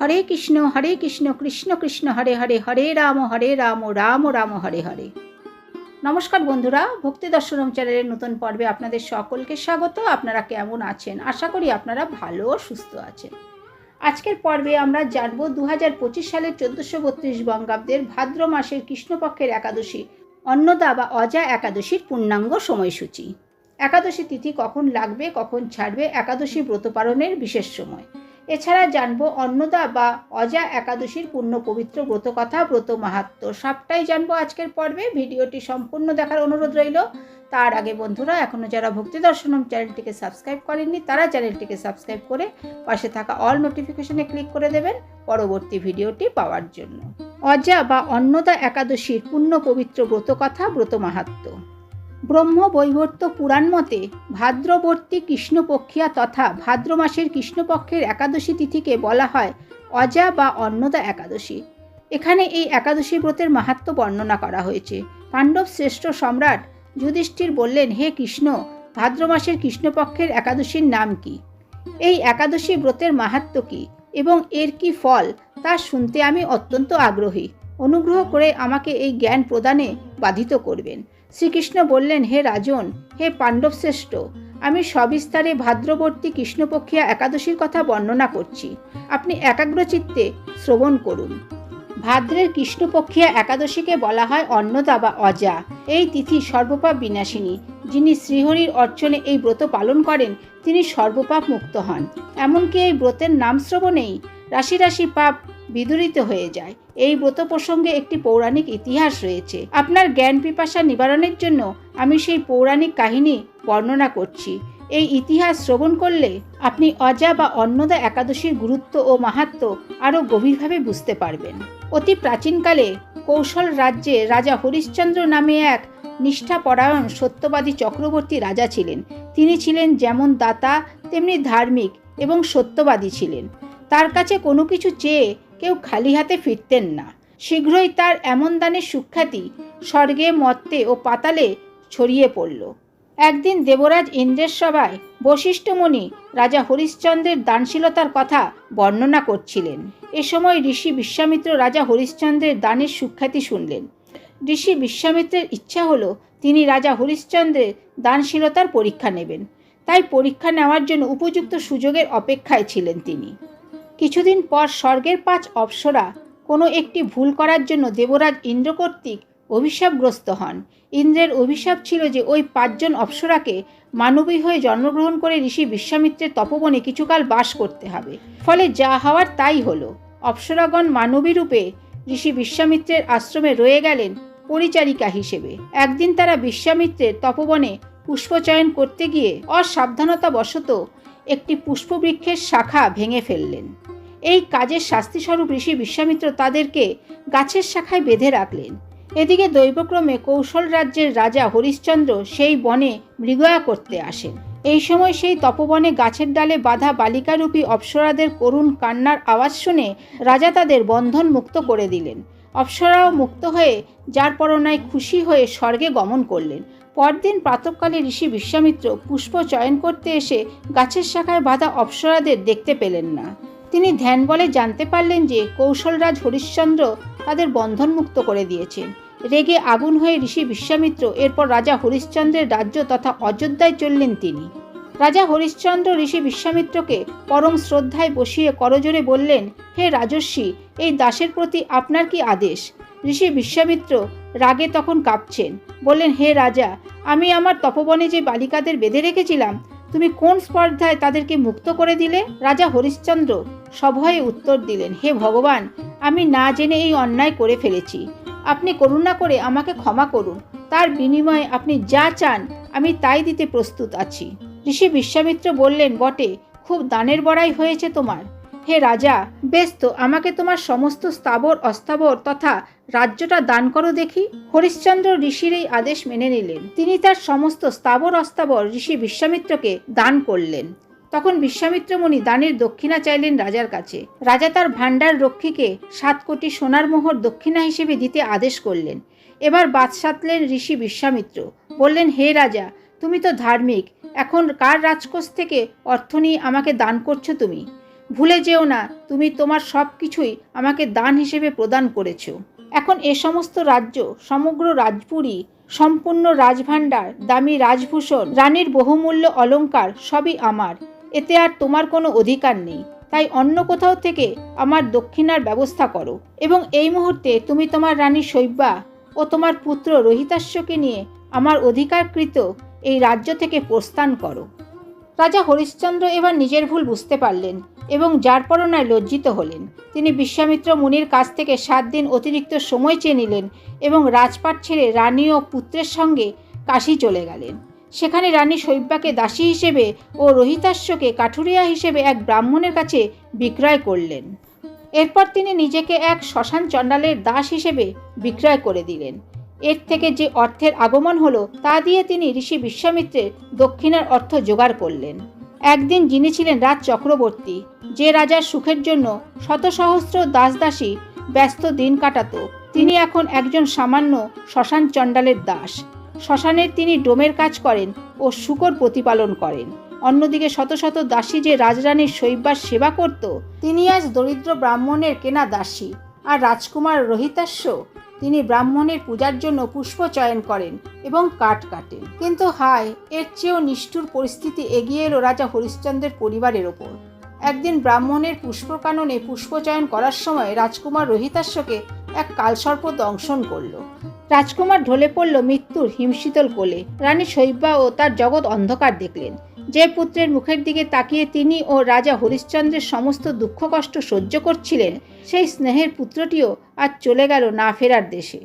হরে কৃষ্ণ হরে কৃষ্ণ কৃষ্ণ কৃষ্ণ, হরে হরে হরে রাম হরে রাম রাম রাম, হরে হরে। নমস্কার বন্ধুরা, ভক্তি দর্শনম চ্যানেলের নতুন পর্বে আপনাদের সকলকে স্বাগত। আপনারা কেমন আছেন? আশা করি আপনারা ভালো সুস্থ আছেন। আজকের পর্বে আমরা জানব দু হাজার পঁচিশ সালের চোদ্দোশো বত্রিশ বঙ্গাব্দের ভাদ্র মাসের কৃষ্ণপক্ষের একাদশী, অন্নদা বা অজা একাদশীর পূর্ণাঙ্গ সময়সূচি। একাদশী তিথি কখন লাগবে, কখন ছাড়বে, একাদশী ব্রত পালনের বিশেষ সময়। এছাড়া জানব অন্নদা বা অজা একাদশীর পূর্ণ পবিত্র ব্রতকথা, ব্রত মাহাত্ম সবটাই জানব আজকের পর্বে। ভিডিওটি সম্পূর্ণ দেখার অনুরোধ রইল। তার আগে বন্ধুরা এখনও যারা ভক্তি দর্শনম চ্যানেলটিকে সাবস্ক্রাইব করেননি, তারা চ্যানেলটিকে সাবস্ক্রাইব করে পাশে থাকা অল নোটিফিকেশনে ক্লিক করে দেবেন পরবর্তী ভিডিওটি পাওয়ার জন্য। অজা বা অন্নদা একাদশীর পূর্ণ পবিত্র ব্রতকথা, ব্রত মাহাত্ম ব্রহ্ম বৈবর্ত পুরাণ মতে, ভাদ্রবর্তী কৃষ্ণপক্ষিয়া তথা ভাদ্র মাসের কৃষ্ণপক্ষের একাদশী তিথিকে বলা হয় অজা বা অন্নদা একাদশী। এখানে এই একাদশী ব্রতের মাহাত্ম বর্ণনা করা হয়েছে। পাণ্ডব শ্রেষ্ঠ সম্রাট যুধিষ্ঠির বললেন, হে কৃষ্ণ, ভাদ্র মাসের কৃষ্ণপক্ষের একাদশীর নাম কি? এই একাদশী ব্রতের মাহাত্ম কি? এবং এর কি ফল? তা শুনতে আমি অত্যন্ত আগ্রহী। অনুগ্রহ করে আমাকে এই জ্ঞান প্রদানে বাধিত করবেন। শ্রীকৃষ্ণ বললেন, হে রাজন, হে পাণ্ডবশ্রেষ্ঠ আমি সবিস্তারে ভাদ্রবর্তী কৃষ্ণপক্ষিয়া একাদশীর কথা বর্ণনা করছি। আপনি একাগ্রচিত্তে শ্রবণ করুন। ভাদ্রের কৃষ্ণপক্ষিয়া একাদশীকে বলা হয় অন্নদা বা অজা। এই তিথি সর্বপাপ বিনাশিনী। যিনি শ্রীহরির অর্চনে এই ব্রত পালন করেন, তিনি সর্বপাপ মুক্ত হন। এমনকি এই ব্রতের নাম শ্রবণেই রাশি রাশি পাপ বিদূরিত হয়ে যায়। এই ব্রত প্রসঙ্গে একটি পৌরাণিক ইতিহাস রয়েছে। আপনার জ্ঞান পিপাসা নিবারণের জন্য আমি সেই পৌরাণিক কাহিনী বর্ণনা করছি। এই ইতিহাস শ্রবণ করলে আপনি অজা বা অন্নদা একাদশীর গুরুত্ব ও মাহাত্ম আরও গভীরভাবে বুঝতে পারবেন। অতি প্রাচীনকালে কৌশল রাজ্যে রাজা হরিশ্চন্দ্র নামে এক নিষ্ঠাপরায়ণ সত্যবাদী চক্রবর্তী রাজা ছিলেন। তিনি ছিলেন যেমন দাতা, তেমনি ধার্মিক এবং সত্যবাদী ছিলেন। তার কাছে কোনো কিছু চেয়ে কেউ খালি হাতে ফিরতেন না। শীঘ্রই তার এমন দানের সুখ্যাতি স্বর্গে, মর্তে ও পাতালে ছড়িয়ে পড়ল। একদিন দেবরাজ ইন্দ্রের সভায় বশিষ্ঠমণি রাজা হরিশ্চন্দ্রের দানশীলতার কথা বর্ণনা করছিলেন। এ সময় ঋষি বিশ্বামিত্র রাজা হরিশ্চন্দ্রের দানের সুখ্যাতি শুনলেন। ঋষি বিশ্বামিত্রের ইচ্ছা হলো তিনি রাজা হরিশ্চন্দ্রের দানশীলতার পরীক্ষা নেবেন। তাই পরীক্ষা নেওয়ার জন্য উপযুক্ত সুযোগের অপেক্ষায় ছিলেন তিনি। কিছুদিন পর স্বর্গের পাঁচ অপ্সরা, কোনো একটি ভুল করার জন্য দেবরাজ ইন্দ্র কর্তৃক অভিশাপগ্রস্ত হন। ইন্দ্রের অভিশাপ ছিল যে ওই পাঁচজন অপ্সরাকে মানবী হয়ে জন্মগ্রহণ করে ঋষি বিশ্বামিত্রের তপবনে কিছুকাল বাস করতে হবে। ফলে যা হওয়ার তাই হলো। অপ্সরাগণ মানবী রূপে ঋষি বিশ্বামিত্রের আশ্রমে রয়ে গেলেন পরিচারিকা হিসেবে। একদিন তারা বিশ্বামিত্রের তপবনে পুষ্পচয়ন করতে গিয়ে অসাবধানতাবশত একটি পুষ্পবৃক্ষের শাখা ভেঙে ফেললেন। এই কাজের শাস্তিস্বরূপ ঋষি বিশ্বামিত্র তাদেরকে গাছের শাখায় বেঁধে রাখলেন। এদিকে দৈবক্রমে কৌশল রাজ্যের রাজা হরিশ্চন্দ্র সেই বনে মৃগয়া করতে আসেন। এই সময় সেই তপবনে গাছের ডালে বাঁধা বালিকারূপী অপ্সরাদের করুণ কান্নার আওয়াজ শুনে রাজা তাদের বন্ধন মুক্ত করে দিলেন। অপ্সরাও মুক্ত হয়ে যার পরনায় খুশি হয়ে স্বর্গে গমন করলেন। পরদিন প্রাতকালে ঋষি বিশ্বামিত্র পুষ্প চয়ন করতে এসে গাছের শাখায় বাঁধা অপ্সরাদের দেখতে পেলেন না। তিনি ধ্যান বলে জানতে পারলেন যে কৌশলরাজ হরিশ্চন্দ্র তাদের বন্ধনমুক্ত করে দিয়েছেন। রেগে আগুন হয়ে ঋষি বিশ্বামিত্র এরপর রাজা হরিশ্চন্দ্রের রাজ্য তথা অযোধ্যায় চললেন তিনি। রাজা হরিশ্চন্দ্র ঋষি বিশ্বামিত্রকে পরম শ্রদ্ধায় বসিয়ে করজোরে বললেন, হে রাজস্বী এই দাসের প্রতি আপনার কি আদেশ? ঋষি বিশ্বামিত্র রাগে তখন কাঁপছেন। বললেন, হে রাজা, আমি আমার তপবনে যে বালিকাদের বেঁধে রেখেছিলাম, তুমি কোন স্পর্ধায় তাদেরকে মুক্ত করে দিলে? রাজা হরিশ্চন্দ্র সভয়ে উত্তর দিলেন, হে ভগবান, আমি না জেনে এই অন্যায় করে ফেলেছি। আপনি করুণা করে আমাকে ক্ষমা করুন। তার বিনিময়ে আপনি যা চান, আমি তাই দিতে প্রস্তুত আছি। ঋষি বিশ্বামিত্র বললেন, বটে, খুব দানের বড়াই হয়েছে তোমার। হে রাজা, বেশ তো, আমাকে তোমার সমস্ত স্থাবর, অস্থাবর তথা রাজ্যটা দান করো দেখি। হরিশ্চন্দ্র ঋষির এই আদেশ মেনে নিলেন। তিনি তার সমস্ত স্থাবর, অস্থাবর ঋষি বিশ্বামিত্রকে দান করলেন। তখন বিশ্বামিত্র মুনি দানের দক্ষিণা চাইলেন রাজার কাছে। রাজা তার ভাণ্ডার রক্ষীকে সাত কোটি সোনার মোহর দক্ষিণা হিসেবে দিতে আদেশ করলেন। এবার বাদ সাতলেন ঋষি বিশ্বামিত্র। বললেন, হে রাজা, তুমি তো ধার্মিক। এখন কার রাজকোষ থেকে অর্থ নিয়ে আমাকে দান করছ তুমি? ভুলে যেও না, তুমি তোমার সব কিছুই আমাকে দান হিসেবে প্রদান করেছ। এখন এ সমস্ত রাজ্য, সমগ্র রাজপুরী, সম্পূর্ণ রাজভাণ্ডার, দামি রাজভূষণ, রানীর বহুমূল্য অলংকার সবই আমার। এতে আর তোমার কোনো অধিকার নেই। তাই অন্য কোথাও থেকে আমার দক্ষিণার ব্যবস্থা করো। এবং এই মুহূর্তে তুমি তোমার রানী শৈব্যা ও তোমার পুত্র রোহিতাস্যকে নিয়ে আমার অধিকারকৃত এই রাজ্য থেকে প্রস্থান করো। রাজা হরিশ্চন্দ্র এবার নিজের ভুল বুঝতে পারলেন। এবং যার পরনায় লজ্জিত হলেন। তিনি বিশ্বামিত্র মুনির কাছ থেকে সাত দিন অতিরিক্ত সময় চেয়ে নিলেন এবং রাজপাট ছেড়ে রানী ও পুত্রের সঙ্গে কাশি চলে গেলেন। সেখানে রানী শৈব্যাকে দাসী হিসেবে ও রোহিতাস্যকে কাঠুরিয়া হিসেবে এক ব্রাহ্মণের কাছে বিক্রয় করলেন। এরপর তিনি নিজেকে এক শ্মশান চণ্ডালের দাস হিসেবে বিক্রয় করে দিলেন। এর থেকে যে অর্থের আগমন হলো তা দিয়ে তিনি ঋষি বিশ্বামিত্রের দক্ষিণার অর্থ জোগাড় করলেন। একদিন যিনি ছিলেন রাজ চক্রবর্তী, যে রাজার সুখের জন্য শত সহস্র দাসদাসী ব্যস্ত দিন কাটাত, তিনি এখন একজন সামান্য শ্মশান চণ্ডালের দাস। শ্মশানের তিনি ডোমের কাজ করেন ও শুকর প্রতিপালন করেন। অন্যদিকে শত শত দাসী যে রাজরানীর শৈব্যার সেবা করত, তিনি আজ দরিদ্র ব্রাহ্মণের কেনা দাসী। আর রাজকুমার রোহিতাস্য তিনি ব্রাহ্মণের পূজার জন্য পুষ্প চয়ন করেন এবং কাঠ কাটেন। কিন্তু হায়, এর চেয়েও নিষ্ঠুর পরিস্থিতি এগিয়ে এলো রাজা হরিশ্চন্দ্রের পরিবারের ওপর। একদিন ব্রাহ্মণের পুষ্পকাননে পুষ্পচয়ন করার সময় রাজকুমার রোহিতাস্যকে এক কালসর্প দংশন করল। রাজকুমার ঢলে পড়ল মৃত্যুর হিমশীতল কোলে। রানী শৈব্যা ও তার জগৎ অন্ধকার দেখলেন। যে পুত্রের মুখের দিকে তাকিয়ে তিনি ও রাজা হরিশ্চন্দ্রের সমস্ত দুঃখ কষ্ট সহ্য করছিলেন, সেই স্নেহের পুত্রটিও আজ চলে গেল না ফেরার দেশে।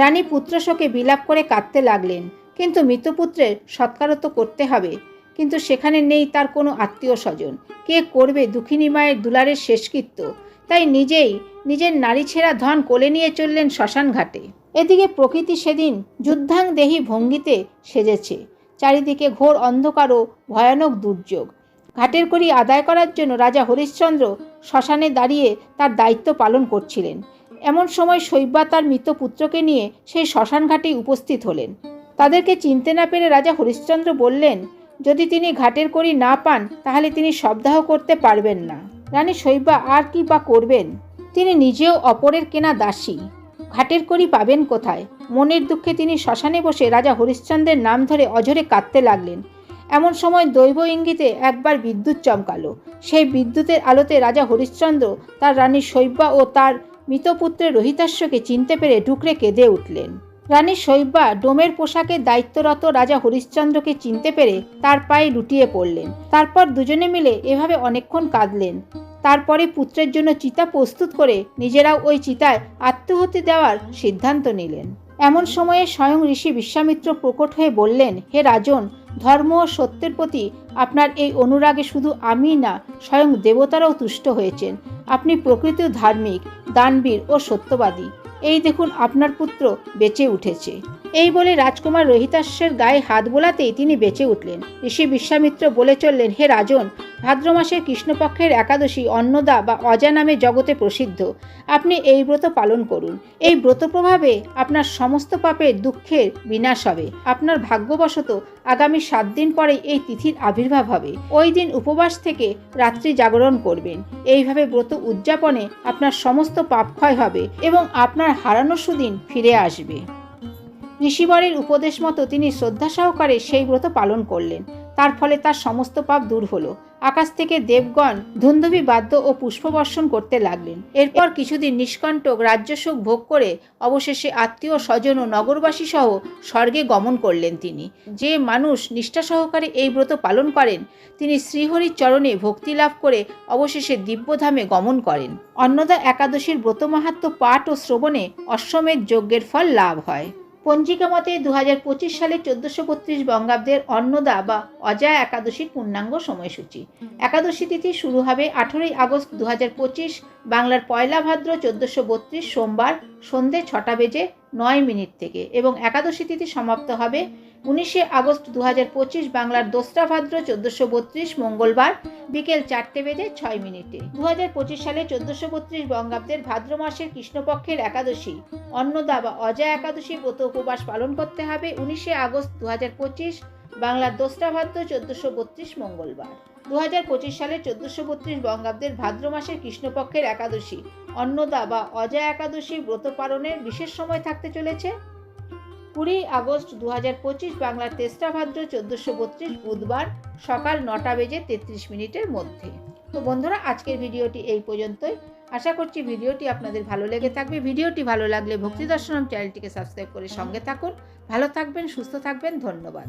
রানী পুত্র শোকে বিলাপ করে কাঁদতে লাগলেন, কিন্তু মৃতপুত্রের সৎকারও তো করতে হবে। কিন্তু সেখানে নেই তার কোনো আত্মীয় স্বজন। কে করবে দুঃখিনী মায়ের দুলারের শেষকৃত্য তাই নিজেই নিজের নারী ছেঁড়া ধন কোলে নিয়ে চললেন শ্মশান ঘাটে এদিকে প্রকৃতি সেদিন যুদ্ধাংদেহী ভঙ্গিতে সেজেছে। চারিদিকে ঘোর অন্ধকার ও ভয়ানক দুর্যোগ। ঘাটের করি আদায় করার জন্য রাজা হরিশ্চন্দ্র শ্মশানে দাঁড়িয়ে তার দায়িত্ব পালন করছিলেন। এমন সময় শৈব্যা তার মৃত পুত্রকে নিয়ে সেই শ্মশান ঘাটে উপস্থিত হলেন। তাদেরকে চিনতে না পেরে রাজা হরিশ্চন্দ্র বললেন, যদি তিনি ঘাটের করি না পান, তাহলে তিনি শবদাহ করতে পারবেন না। রানী শৈব্যা আর কি বা করবেন? তিনি নিজেও অপরের কেনা দাসী। ঘাটের করি পাবেন কোথায়? মনের দুঃখে তিনি শ্মশানে বসে রাজা হরিশ্চন্দ্রের নাম ধরে অঝরে কাঁদতে লাগলেন। এমন সময় দৈব ইঙ্গিতে একবার বিদ্যুৎ চমকালো। সেই বিদ্যুতের আলোতে রাজা হরিশ্চন্দ্র তার রানী শৈব্যা ও তার মৃতপুত্রের রোহিতাস্যকে চিনতে পেরে ডুকরে কেঁদে উঠলেন। রানী শৈব্যা ডোমের পোশাকে দায়িত্বরত রাজা হরিশ্চন্দ্রকে চিনতে পেরে তার পায়ে লুটিয়ে পড়লেন। তারপর দুজনে মিলে এভাবে অনেকক্ষণ কাঁদলেন। তারপরে পুত্রের জন্য চিতা প্রস্তুত করে নিজেরাও ওই চিতায় আত্মহতি দেওয়ার সিদ্ধান্ত নিলেন। এমন সময়ে স্বয়ং ঋষি বিশ্বামিত্র প্রকট হয়ে বললেন, হে রাজন, ধর্ম ও সত্যের প্রতি আপনার এই অনুরাগে শুধু আমি না, স্বয়ং দেবতারাও তুষ্ট হয়েছেন। আপনি প্রকৃত ধার্মিক, দানবীর ও সত্যবাদী। এই দেখুন আপনার পুত্র বেঁচে উঠেছে। এই বলে রাজকুমার রোহিতাস্যের গায়ে হাত বোলাতেই তিনি বেঁচে উঠলেন। ঋষি বিশ্বামিত্র বলে চললেন, হে রাজন ভাদ্র মাসের কৃষ্ণপক্ষের একাদশী অন্নদা বা অজা নামে জগতে প্রসিদ্ধ। আপনি এই ব্রত পালন করুন। এই ব্রত প্রভাবে আপনার সমস্ত পাপের দুঃখের বিনাশ হবে। আপনার ভাগ্যবশত আগামী সাত দিন পরে এই তিথির আবির্ভাব হবে। ওই দিন উপবাস থেকে রাত্রি জাগরণ করবেন। এইভাবে ব্রত উদযাপনে আপনার সমস্ত পাপ ক্ষয় হবে এবং আপনার হারানো সুদিন ফিরে আসবে। ঋষিবরের উপদেশ মতো তিনি শ্রদ্ধা সহকারে সেই ব্রত পালন করলেন। তার ফলে তার সমস্ত পাপ দূর হলো। আকাশ থেকে দেবগণ ধুন্ধবি বাদ্য ও পুষ্পবর্ষণ করতে লাগলেন। এরপর কিছুদিন নিষ্কণ্টক রাজ্যসুখ ভোগ করে অবশেষে আত্মীয়, স্বজন ও নগরবাসী সহ স্বর্গে গমন করলেন তিনি। যে মানুষ নিষ্ঠা সহকারে এই ব্রত পালন করেন, তিনি শ্রীহরির চরণে ভক্তি লাভ করে অবশেষে দিব্যধামে গমন করেন। অন্নদা একাদশীর ব্রত মাহাত্ম পাঠ ও শ্রবণে অশ্বমেধ যজ্ঞের ফল লাভ হয়। পঞ্জিকা মতে দু হাজার পঁচিশ সালে চোদ্দশো বত্রিশ বঙ্গাব্দের অন্নদা বা অজা একাদশীর পূর্ণাঙ্গ সময়সূচি। একাদশী তিথি শুরু হবে আঠেরোই আগস্ট দু পঁচিশ, বাংলার পয়লা ভাদ্র চোদ্দশো বত্রিশ সোমবার সন্ধে ছটা বেজে নয় মিনিট থেকে এবং একাদশী তিথি সমাপ্ত হবে উনিশে আগস্ট দু বাংলার দোসরা ভাদ্র চোদ্দোশো বত্রিশ মঙ্গলবার বিকেল চারটে বেজে ছয় মিনিটে। দু হাজার পঁচিশ সালে চোদ্দোশো বত্রিশ বঙ্গাব্দের ভাদ্র মাসের কৃষ্ণপক্ষের একাদশী। অন্নদা বা অজা একাদশী ব্রত উপবাস পালন করতে হবে উনিশে আগস্ট দু বাংলার দোসরা ভাদ্র চোদ্দোশো বত্রিশ মঙ্গলবার। দু সালের চোদ্দোশো বত্রিশ বঙ্গাব্দের ভাদ্র মাসের কৃষ্ণপক্ষের একাদশী। অন্নদা বা অজয় একাদশী ব্রত পালনের বিশেষ সময় থাকতে চলেছে। কুড়ি আগস্ট দু হাজার পঁচিশ বাংলার তেসরা ভাদ্র চোদ্দোশো বত্রিশ বুধবার সকাল নটা বেজে তেত্রিশ মিনিটের মধ্যে। তো বন্ধুরা, আজকের ভিডিওটি এই পর্যন্তই। আশা করছি ভিডিওটি আপনাদের ভালো লেগে থাকবে। ভিডিওটি ভালো লাগলে ভক্তি দর্শনম চ্যানেলটিকে সাবস্ক্রাইব করে সঙ্গে থাকুন। ভালো থাকবেন, সুস্থ থাকবেন। ধন্যবাদ।